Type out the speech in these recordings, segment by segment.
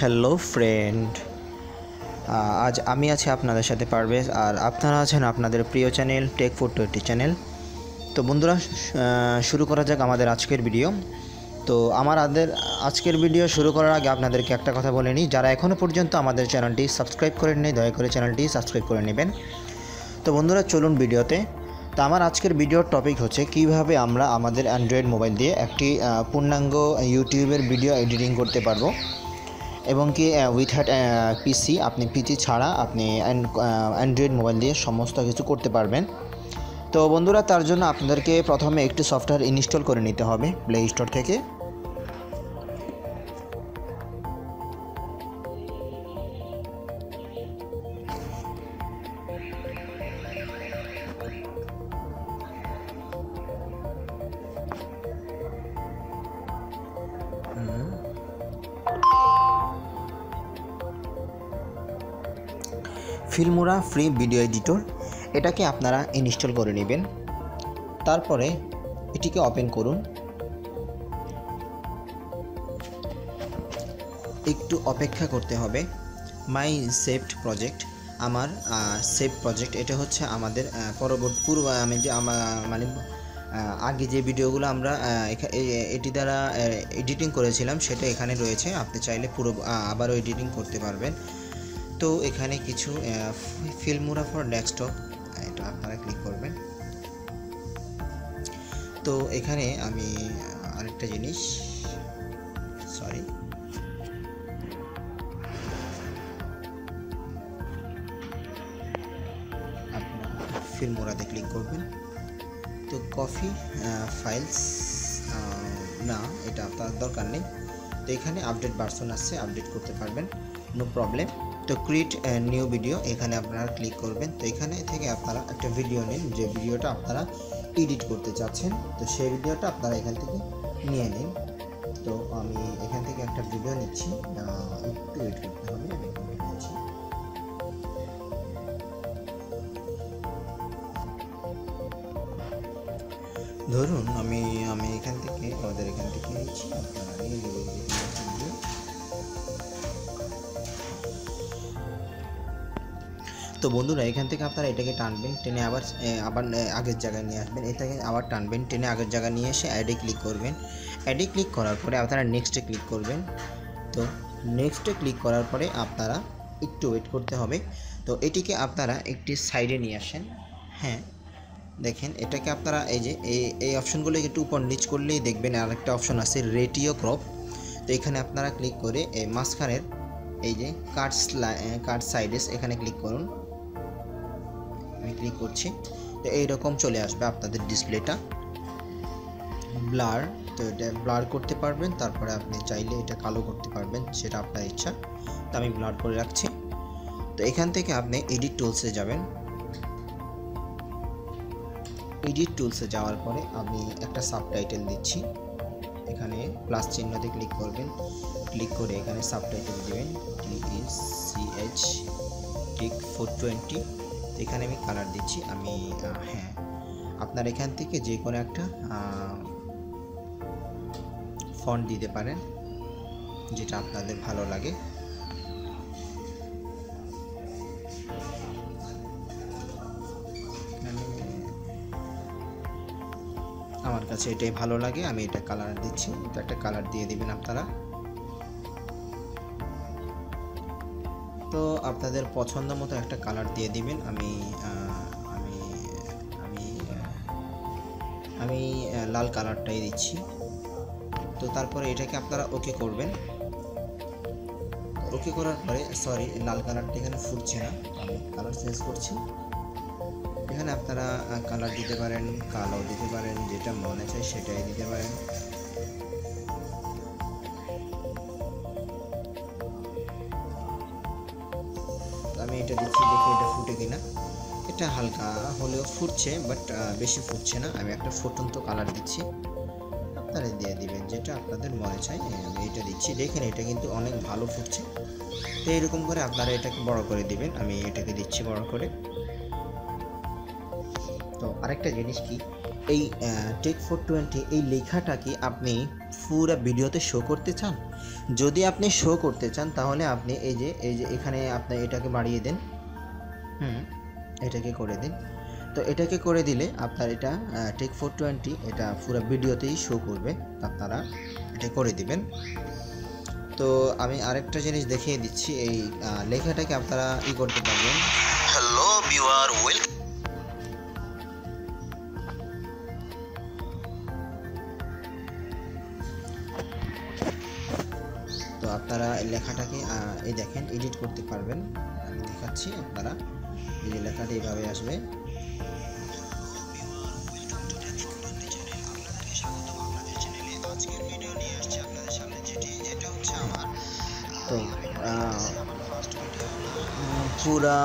Hello friend আজ আমি আছি আপনাদের সাথে পারভেজ, আর আপনারা আছেন আপনাদের প্রিয় channel tech food twenty channel তো বন্ধুরা শুরু করা যাক আমাদের আজকের ভিডিও তো আমার আদের, আজকের ভিডিও শুরু করার আগে আপনাদেরকে একটা কথা বলে নিই। যারা এখনও পর্যন্ত আমাদের চ্যানেলটি সাবস্ক্রাইব করেন নেই দয়া করে চ্যানেলটি সাবস্ক্রাইব করে নেবেন। তো বন্ধুরা, চলুন ভিডিওতে তো আমার আজকের ভিডিওর টপিক হচ্ছে, কীভাবে আমরা আমাদের অ্যান্ড্রয়েড মোবাইল দিয়ে একটি পূর্ণাঙ্গ ইউটিউবের ভিডিও এডিটিং করতে পারব। এবং কি উইথ হ্যাট পিসি আপনি পিসি ছাড়া আপনি অ্যান্ড্রয়েড মোবাইল দিয়ে সমস্ত কিছু করতে পারবেন। তো বন্ধুরা, তার জন্য আপনাদেরকে প্রথমে একটি সফটওয়্যার ইনস্টল করে নিতে হবে প্লে স্টোর থেকে। ফিল্মোরা ফ্রি ভিডিও এডিটর, এটাকে আপনারা ইনস্টল করে নেবেন। তারপরে এটিকে ওপেন করুন। একটু অপেক্ষা করতে হবে। মাই সেভড প্রজেক্ট, আমার সেভ প্রজেক্ট, এটা হচ্ছে আমাদের পরবর্তী, পূর্ব আমি যে মানে আগে যে ভিডিওগুলো আমরা এটি দ্বারা এডিটিং করেছিলাম, সেটা এখানে রয়েছে। আপনি চাইলে পুরো আবারও এডিটিং করতে পারবেন। তো এখানে কিছু ফিল্মুরা ফর ডেস্কটপ এটা আপনারা ক্লিক করবেন। তো এখানে আমি আরেকটা জিনিস সরি ফিল্মোরাতে ক্লিক করবেন। তো কফি ফাইলস না, এটা আপনার দরকার নেই। তো এখানে আপডেট ভার্সন আসছে আপডেট করতে পারবেন নো প্রবলেম তো ক্রিয়েট নিউ ভিডিও এখানে আপনারা ক্লিক করবেন। তো এখানে থেকে আপনারা একটা ভিডিও নিন, যে ভিডিওটা আপনারা এডিট করতে চাচ্ছেন। তো সেই ভিডিওটা আপনারা এখান থেকে নিয়ে নিন। তো আমি এখান থেকে একটা ভিডিও নিচ্ছি। একটু ওয়েট করতে হবে ধরুন আমি আমি এখান থেকে, আমাদের এখান থেকে নিচ্ছি। আপনারা নিয়ে তো বন্ধুরা, এখান থেকে আপনারা এটাকে টানবেন, টেনে আবার আবার আগের জায়গায় নিয়ে আসবেন। এটাকে আবার টানবেন, টেনে আগের জায়গায় নিয়ে এসে অ্যাডে ক্লিক করবেন। অ্যাডে ক্লিক করার পরে আপনারা নেক্সটে ক্লিক করবেন। তো নেক্সটে ক্লিক করার পরে আপনারা একটু ওয়েট করতে হবে। তো এটিকে আপনারা একটি সাইডে নিয়ে আসেন। হ্যাঁ দেখেন, এটাকে আপনারা এই যে, এই এই অপশনগুলো একটু উপর নিচ করলেই দেখবেন আরেকটা অপশন আছে রেটিও ক্রপ তো এখানে আপনারা ক্লিক করে এই মাঝখানের এই যে কার্ড কার্ড সাইডেস এখানে ক্লিক করুন। ক্লিক করছি। তো এইরকম চলে আসবে আপনাদের ডিসপ্লেটা। ব্লার, তো এটা ব্লার করতে পারবেন, তারপরে আপনি চাইলে এটা কালো করতে পারবেন, সেটা আপনার ইচ্ছা। তো আমি ব্লার করে রাখছি। তো এখান থেকে আপনি এডিট টুলসে যাবেন। এডিট টুলসে যাওয়ার পরে আমি একটা সাবটাইটেল দিচ্ছি। এখানে প্লাস চিহ্নতে ক্লিক করবেন। ক্লিক করে এখানে সাবটাইটেল দেবেন। T C H tech four twenty এখানে আমি কালার দিচ্ছি, আমি হ্যাঁ। আপনার এখান থেকে যে কোনো একটা ফন্ট দিতে পারেন, যেটা আপনাদের ভালো লাগে। আমার কাছে এটাই ভালো লাগে, আমি এটা কালার দিচ্ছি, এটা একটা কালার দিয়ে দিবেন আপনারা। তো আপনাদের পছন্দ মতো একটা কালার দিয়ে দিবেন। আমি আমি আমি আমি লাল কালারটাই দিচ্ছি। তো তারপরে এটাকে আপনারা ওকে করবেন। ওকে করার পরে সরি লাল কালারটা এখানে ফুটছে না। আমি কালার চেঞ্জ করছি। এখানে আপনারা কালার দিতে পারেন, কালো দিতে পারেন, যেটা মনে চায় সেটাই দিতে পারেন। দেখি এটা ফুটে কিনা। এটা হালকা হলেও ফুটছে বাট বেশি ফুটছে না। আমি একটা ফুটন্ত কালার দিচ্ছি। আপনারা দিয়ে দিবেন যেটা আপনাদের মনে চায় এই আমি এটা দিচ্ছি। দেখেন, এটা কিন্তু অনেক ভালো ফুটছে। তো এরকম করে আপনারা এটাকে বড় করে দিবেন। আমি এটাকে দিচ্ছি বড় করে। তো আরেকটা জিনিস কি? এই টেক ফোর টোয়েন্টি এই লেখাটাকে আপনি পুরো ভিডিওতে শো করতে চান? যদি আপনি শো করতে চান, তাহলে আপনি এই যে এই যে এখানে আপনি এটাকে বাড়িয়ে দেন। হুম। এটাকে করে দিন। তো এটাকে করে দিলে আপনার এটা টেক ফোর টোয়েন্টি এটা পুরো ভিডিওতেই শো করবে। আপনারা এটা করে দিবেন। তো আমি আরেকটা জিনিস দেখিয়ে দিচ্ছি এই লেখাটাকে আপনারা ই করতে পারবেন। হ্যালো ভিউয়ার ওয়েলকাম তো আপনারা এই লেখাটাকে এই দেখেন এডিট করতে পারবেন। আমি দেখাচ্ছি আপনারা। এই যে লেখাটা এইভাবে আসবে। তো পুরা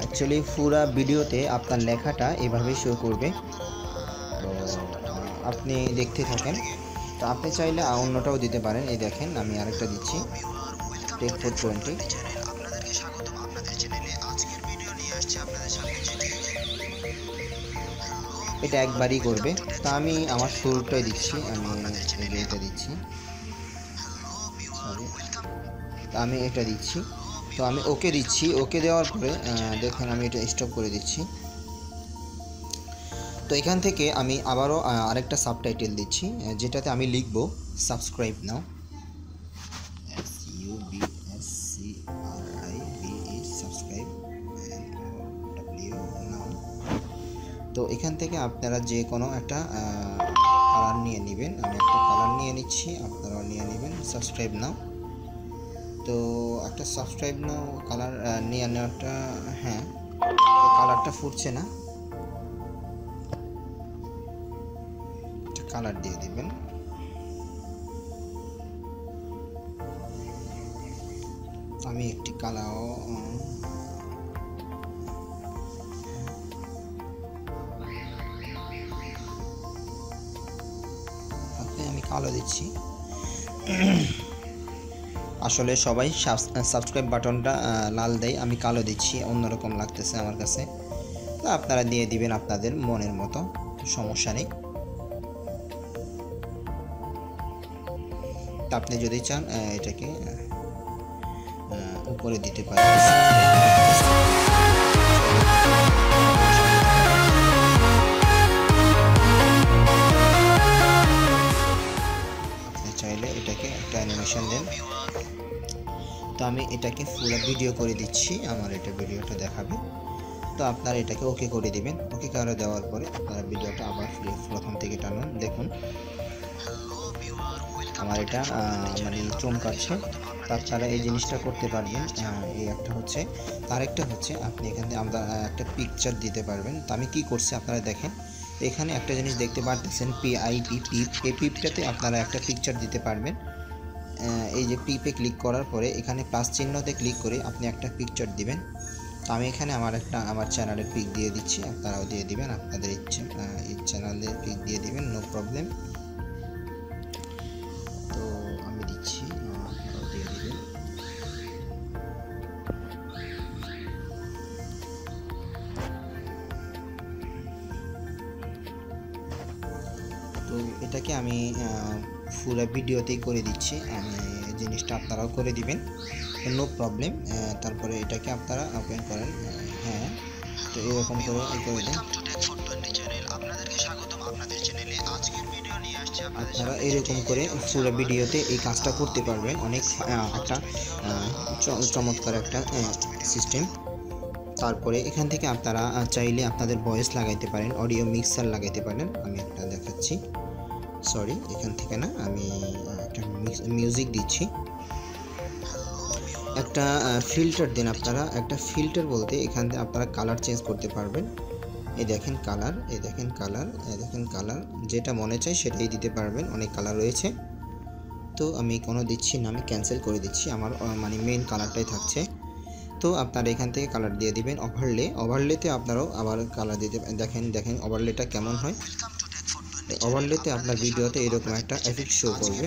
অ্যাকচুয়ালি পুরা ভিডিওতে আপনার লেখাটা এভাবেই শো করবে। তো আপনি দেখতে থাকেন। তো আপনি চাইলে অন্যটাও দিতে পারেন। এই দেখেন, আমি আরেকটা দিচ্ছি। টেক ফোর টোয়েন্টি এটা একবারই করবে। তা আমি আমার শুরুটাই দিচ্ছি, আমি এটা দিচ্ছি। আমি এটা দিচ্ছি। তো আমি ওকে দিচ্ছি, ওকে দেওয়ার পরে দেখুন আমি এটা স্টপ করে দিচ্ছি। তো এখান থেকে আমি আবারও আরেকটা সাবটাইটেল দিচ্ছি যেটাতে আমি লিখব সাবস্ক্রাইব নাও তো এখান থেকে আপনারা যে কোনো একটা কালার নিয়ে নেবেন। আমি একটা কালার নিয়ে নিচ্ছি, আপনারাও নিয়ে নেবেন। Subscribe now. তো একটা সাবস্ক্রাইব নাও কালার নিয়ে নেওয়াটা হ্যাঁ কালারটা ফুটছে না। কালার দিয়ে দেবেন। আমি একটি কালারও কালো দিচ্ছি। আসলে সবাই সাবস্ক্রাইব বাটনটা লাল দেয়, আমি কালো দিচ্ছি, অন্যরকম লাগতেছে আমার কাছে। আপনারা দিয়ে দিবেন আপনাদের মনের মতো, সমস্যা নেই। আপনি যদি চান এটাকে উপরে দিতে পারেন। এটাকে একটা অ্যানিমেশন দেন। তো আমি এটাকে পুরো ভিডিও করে দিচ্ছি, আমার এটা ভিডিওটা দেখাবে। তো আপনারা এটাকে ওকে করে দিবেন। ওকে করে দেওয়ার পরে আপনারা ভিডিওটা আবার প্রথম থেকে টানুন। দেখুন, আমার এটা মানে চমকাচ্ছে। তাছাড়া এই জিনিসটা করতে পারবেন এই একটা হচ্ছে। আরেকটা হচ্ছে, আপনি এখানে আমরা একটা পিকচার দিতে পারবেন। তো আমি কি করছি, আপনারা দেখেন। এখানে একটা জিনিস দেখতে পারতেছেন পিআইপি পিপ এই পিপটাতে আপনারা একটা পিকচার দিতে পারবেন। এই যে পিপে ক্লিক করার পরে এখানে প্লাস চিহ্নতে ক্লিক করে আপনি একটা পিকচার দিবেন। তো আমি এখানে আমার একটা, আমার চ্যানেলের পিক দিয়ে দিচ্ছি, আপনারাও দিয়ে দিবেন, আপনাদের ইচ্ছে এই চ্যানেলের পিক দিয়ে দিবেন নো প্রবলেম পুরো ভিডিওতেই করে দিচ্ছি আমি জিনিসটা আপনারাও করে দিবেন নো প্রবলেম তারপরে এটাকে আপনারা ওপেন করেন হ্যাঁ তো এরকম করে করে দিন। আপনারা এরকম করে পুরো ভিডিওতে এই কাজটা করতে পারবেন অনেক একটা চমৎকার একটা সিস্টেম তারপরে এখান থেকে আপনারা চাইলে আপনাদের ভয়েস লাগাইতে পারেন অডিও মিক্সার লাগাইতে পারেন আমি একটা দেখাচ্ছি। সরি এখান থেকে না আমি একটা মিউজিক দিচ্ছি। একটা ফিল্টার দেন আপনারা। একটা ফিল্টার বলতে এখান থেকে আপনারা কালার চেঞ্জ করতে পারবেন। এই দেখেন কালার এই দেখেন কালার এই দেখেন কালার যেটা মনে চায় সেটাই দিতে পারবেন। অনেক কালার রয়েছে। তো আমি কোনো দিচ্ছি না, আমি ক্যান্সেল করে দিচ্ছি। আমার মানে মেন কালারটাই থাকছে। তো আপনারা এখান থেকে কালার দিয়ে দিবেন ওভারলে ওভারলেতে আপনারাও আবার কালার দিতে, দেখেন দেখেন ওভারলেটা কেমন হয়। ওভারলেতে আপনার ভিডিওতে এরকম একটা এফেক্ট শো করবে।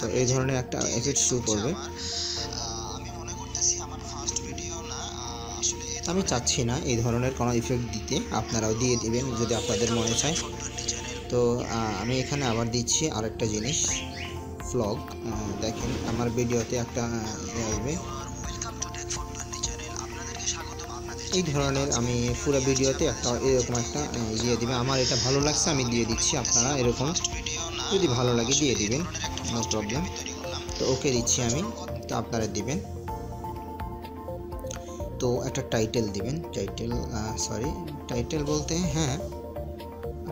তো এই ধরনের একটা এফেক্ট শো করবে। আমি চাচ্ছি না এই ধরনের কোনো ইফেক্ট দিতে। আপনারাও দিয়ে দিবেন যদি আপনাদের মনে চায়। তো আমি এখানে আবার দিচ্ছি আরেকটা জিনিস। ফ্লগ দেখেন আমার ভিডিওতে একটা আসবে। এই ধরনের আমি পুরো ভিডিওতে একটা এরকম একটা দিয়ে দিবেন আমার এটা ভালো লাগছে, আমি দিয়ে দিচ্ছি আপনারা এরকম। যদি ভালো লাগে দিয়ে দিবেন নো প্রবলেম তো ওকে দিচ্ছি আমি, তো আপনারা দিবেন। তো একটা টাইটেল দিবেন টাইটেল সরি টাইটেল বলতে হ্যাঁ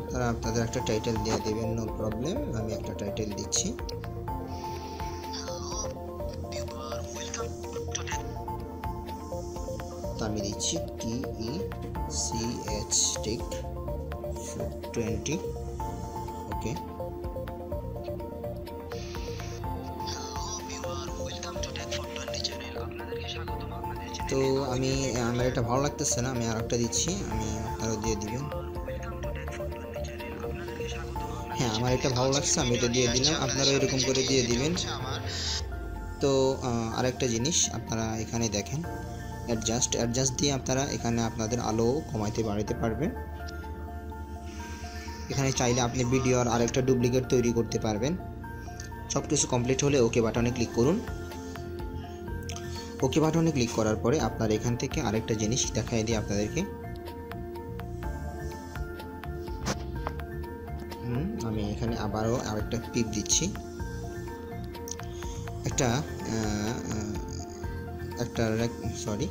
আপনারা আপনাদের একটা টাইটেল দিয়ে দিবেন নো প্রবলেম আমি একটা টাইটেল দিচ্ছি। তো আমি দিচ্ছি T E C H tech twenty okay তো আমি, আমার এটা ভালো লাগতেছে না, আমি আর একটা দিচ্ছি, আমি আপনারাও দিয়ে দিবেন হ্যাঁ আমার এটা ভালো লাগছে, আমি এটা দিয়ে দিলাম আপনারা এরকম করে দিয়ে দিবেন। তো আরেকটা জিনিস আপনারা এখানে দেখেন। অ্যাডজাস্ট অ্যাডজাস্ট দিয়ে আপনারা এখানে আপনাদের আলো কমাইতে বাড়াতে পারবেন। এখানে চাইলে আপনি ভিডিওর আরেকটা ডুপ্লিকেট তৈরি করতে পারবেন। সব কিছু কমপ্লিট হলে ওকে বাটনে ক্লিক করুন। ওকে বাটনে ক্লিক করার পরে আপনার এখান থেকে আরেকটা জিনিস দেখাই দিই আপনাদেরকে। আমি এখানে আবারও আরেকটা পিপ দিচ্ছি। একটা একটা সরি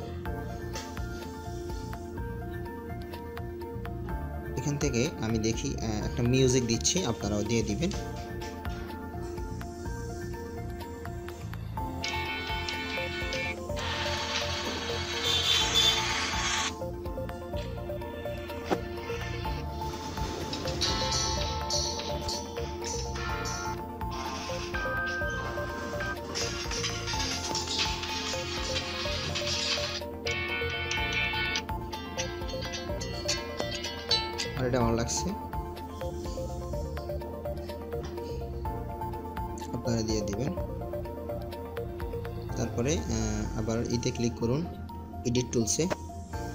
এখান থেকে আমি দেখি একটা মিউজিক দিচ্ছি আপনারাও দিয়ে দিবেন। আর এটা ভালো লাগছে। আপনারা দিয়ে দিবেন। তারপরে আবার ইতে ক্লিক করুন এডিট টুলসে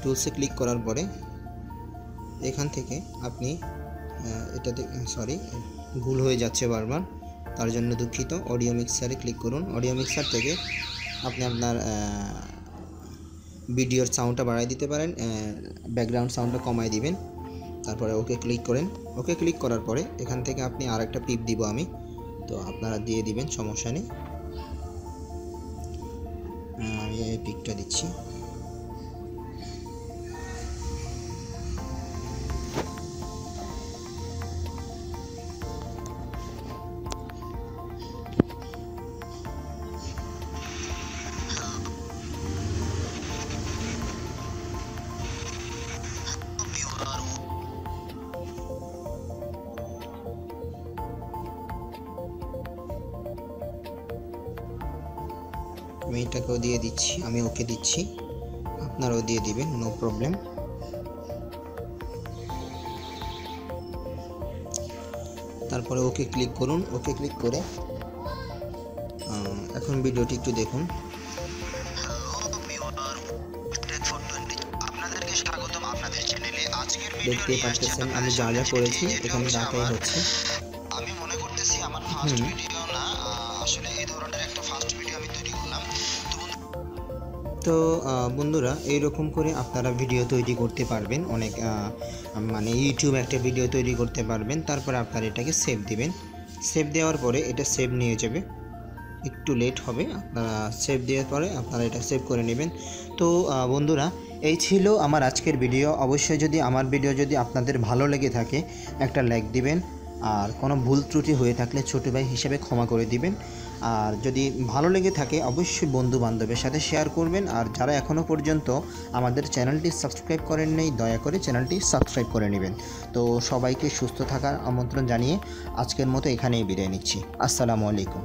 টুলসে ক্লিক করার পরে এখান থেকে আপনি এটাতে সরি ভুল হয়ে যাচ্ছে বারবার। তার জন্য দুঃখিত। অডিও মিক্সারে ক্লিক করুন। অডিও মিক্সার থেকে আপনি আপনার ভিডিওর সাউন্ডটা বাড়াই দিতে পারেন। ব্যাকগ্রাউন্ড সাউন্ডটা কমাই দিবেন। তারপরে ওকে ক্লিক করেন। ওকে ক্লিক করার পরে এখান থেকে আপনি আর একটা পিপ দিব আমি। তো আপনারা দিয়ে দিবেন, সমস্যা নেই। আমি এই পিকটা দিচ্ছি। দিয়ে দিচ্ছি আমি ওকে দিচ্ছি। আপনারাও দিয়ে দিবেন নো প্রবলেম। তারপরে ওকে ক্লিক করুন ওকে ক্লিক করে এখন ভিডিওটি একটু দেখুন। আসছি পাচ্ছেন আমি যা যা করেছি এখানে হচ্ছে হচ্ছে। আমি মনে করতেছি আমার ফার্স্ট ভিডিও তো বন্ধুরা, এইরকম করে আপনারা ভিডিও তৈরি করতে পারবেন। অনেক মানে ইউটিউব একটা ভিডিও তৈরি করতে পারবেন। তারপরে আপনারা এটাকে সেভ দিবেন। সেভ দেওয়ার পরে এটা সেভ নিয়ে যাবে। একটু লেট হবে। আপনারা সেভ দেওয়ার পরে আপনারা এটা সেভ করে নেবেন। তো বন্ধুরা, এই ছিল আমার আজকের ভিডিও অবশ্যই যদি আমার ভিডিও যদি আপনাদের ভালো লেগে থাকে, একটা লাইক দিবেন। আর কোনো ভুল ত্রুটি হয়ে থাকলে ছোটো ভাই হিসেবে ক্ষমা করে দিবেন। আর যদি ভালো লেগে থাকে, অবশ্যই বন্ধু বান্ধবের সাথে শেয়ার করবেন। আর যারা এখনও পর্যন্ত আমাদের চ্যানেলটি সাবস্ক্রাইব করেন নেই, দয়া করে চ্যানেলটি সাবস্ক্রাইব করে নেবেন। তো সবাইকে সুস্থ থাকার আমন্ত্রণ জানিয়ে আজকের মতো এখানেই বিদায় নিচ্ছি। আসসালামু আলাইকুম।